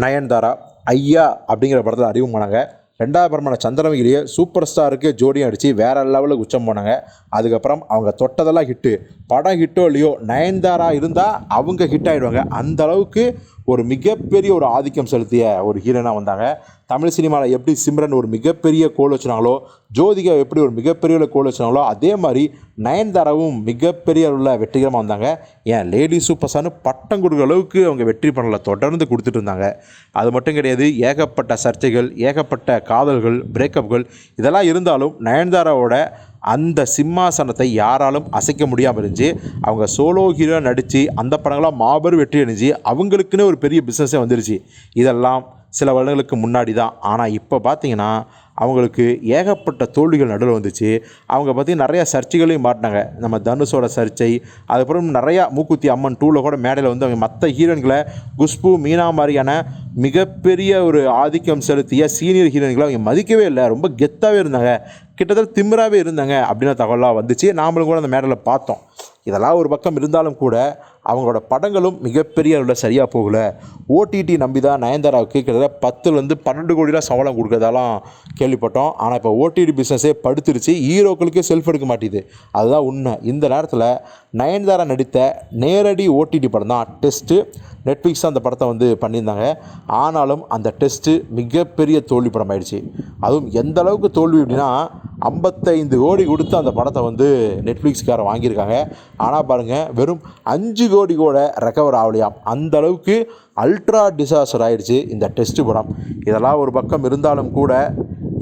நயன்தாரா ஐயா அப்படிங்கிற படத்தில் அறிமுகமானாங்க ரெண்டாவது படமான சந்திரமுகிலேயே சூப்பர் ஸ்டாருக்கு ஜோடியும் அடித்து வேறு லெவலுக்கு உச்சம் போனாங்க. அதுக்கப்புறம் அவங்க தொட்டதெல்லாம் ஹிட்டு படம் ஹிட்டோ இல்லையோ நயன்தாரா இருந்தால் அவங்க ஹிட் ஆகிடுவாங்க அந்த அளவுக்கு ஒரு மிகப்பெரிய ஒரு ஆதிக்கம் செலுத்திய ஒரு ஹீரோனாக வந்தாங்க. தமிழ் சினிமாவில் எப்படி சிம்ரன் ஒரு மிகப்பெரிய கோல் வச்சுனாங்களோ ஜோதிகா எப்படி ஒரு மிகப்பெரிய கோல் வச்சுனாங்களோ அதே மாதிரி நயன்தாராவும் மிகப்பெரிய அளவில் வெற்றிகரமாக வந்தாங்க. ஏன் லேடி சூப்பர் ஸ்டார்னு பட்டம் கொடுக்குற அளவுக்கு அவங்க வெற்றி பண்ணல தொடர்ந்து கொடுத்துட்டு இருந்தாங்க. அது மட்டும் கிடையாது ஏகப்பட்ட சர்ச்சைகள் ஏகப்பட்ட காதல்கள் பிரேக்கப்கள் இதெல்லாம் இருந்தாலும் நயன்தாராவோட அந்த சிம்மாசனத்தை யாராலும் அசைக்க முடியாமல் இருந்துச்சு. அவங்க சோலோ ஹீரோ நடித்து அந்த படங்களாக மாபெரும் வெற்றி அடைஞ்சு அவங்களுக்குன்னு ஒரு பெரிய பிஸ்னஸே வந்துருச்சு. இதெல்லாம் சில வருடங்களுக்கு முன்னாடி தான். ஆனால் இப்போ பார்த்தீங்கன்னா அவங்களுக்கு ஏகப்பட்ட தோல்விகள் நடுவில் வந்துச்சு. அவங்க பார்த்திங்கன்னா நிறையா சர்ச்சைகளையும் மாட்டினாங்க. நம்ம தனுஷோட சர்ச்சை அதுக்கப்புறம் நிறையா மூக்குத்தி அம்மன் டூவில் கூட மேடையில் வந்து அவங்க மற்ற ஹீரோயின்களை குஷ்பு மீனா மாதிரியான மிகப்பெரிய ஒரு ஆதிக்கம் செலுத்திய சீனியர் ஹீரோயின்களை அவங்க மதிக்கவே இல்லை. ரொம்ப கெத்தாகவே இருந்தாங்க. கிட்டத்தட்ட திமிராகவே இருந்தாங்க அப்படின்னு தகவலாக வந்துச்சு. நாமளும் கூட அந்த மேடலில் பார்த்தோம். இதெல்லாம் ஒரு பக்கம் இருந்தாலும் கூட அவங்களோட படங்களும் மிகப்பெரிய அளவில் சரியாக போகல. ஓடிடி நம்பி தான் நயன்தாராவுக்கு கிட்டத்தட்ட பத்துலேருந்து பன்னெண்டு கோடியில் சம்பளம் கொடுக்குறதாலாம் கேள்விப்பட்டோம். ஆனால் இப்போ ஓடிடி பிஸ்னஸே படுத்துருச்சு. ஹீரோக்களுக்கே செல்ஃப் எடுக்க மாட்டேது. அதுதான் உண்மை. இந்த நேரத்தில் நயன்தாரா நடித்த நேரடி ஓடிடி படம் தான் டெஸ்ட்டு நெட்ஃப்ளிக்ஸ் அந்த படத்தை வந்து பண்ணியிருந்தாங்க. ஆனாலும் அந்த டெஸ்ட்டு மிகப்பெரிய தோல்வி படம் ஆயிடுச்சு அதுவும் எந்த அளவுக்கு தோல்வி அப்படின்னா ஐம்பத்தைந்து கோடி கொடுத்து அந்த படத்தை வந்து நெட்ஃப்ளிக்ஸ்காரன் வாங்கியிருக்காங்க. ஆனால் பாருங்கள் வெறும் அஞ்சு கோடி கூட ரெக்கவர் ஆகலையாம் அந்த அளவுக்கு அல்ட்ரா டிசாஸ்டர் ஆயிடுச்சு இந்த டெஸ்ட் படம். இதெல்லாம் ஒரு பக்கம் இருந்தாலும் கூட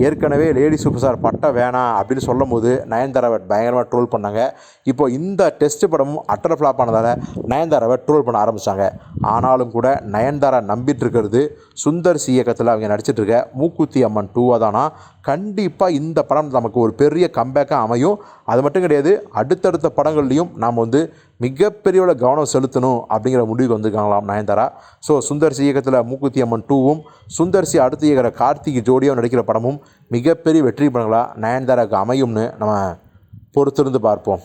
ஏற்கனவே லேடி சூப்பர் ஸ்டார் பட்டம் வேணாம் அப்படின்னு சொல்லும் போது நயன்தாராவை பயங்கரமாக ட்ரோல் பண்ணாங்க. இப்போ இந்த டெஸ்ட் படமும் அட்டர் ஃப்ளாப் ஆனதால் நயன்தாராவை ட்ரோல் பண்ண ஆரம்பித்தாங்க ஆனாலும் கூட நயன்தாரா நம்பிட்டு இருக்கிறது சுந்தர் சி இயக்கத்தில் அவங்க நடிச்சிட்டு இருக்க மூக்குத்தி அம்மன் டூவாக தானா கண்டிப்பாக இந்த படம் நமக்கு ஒரு பெரிய கம்பேக்காக அமையும். அது மட்டும் கிடையாது அடுத்தடுத்த படங்கள்லையும் நாம் வந்து மிகப்பெரிய கவனம் செலுத்தணும் அப்படிங்கிற முடிவுக்கு வந்திருக்காங்களாம் நயன்தாரா. ஸோ சுந்தர்சி இயக்கத்தில் மூக்குத்தி அம்மன் டூவும் சுந்தர்சி அடுத்து இயக்கிற கார்த்திக் ஜோடியாக நடிக்கிற படமும் மிகப்பெரிய வெற்றி படங்களாக நயன்தாராவுக்கு அமையும்னு நம்ம பொறுத்திருந்து பார்ப்போம்.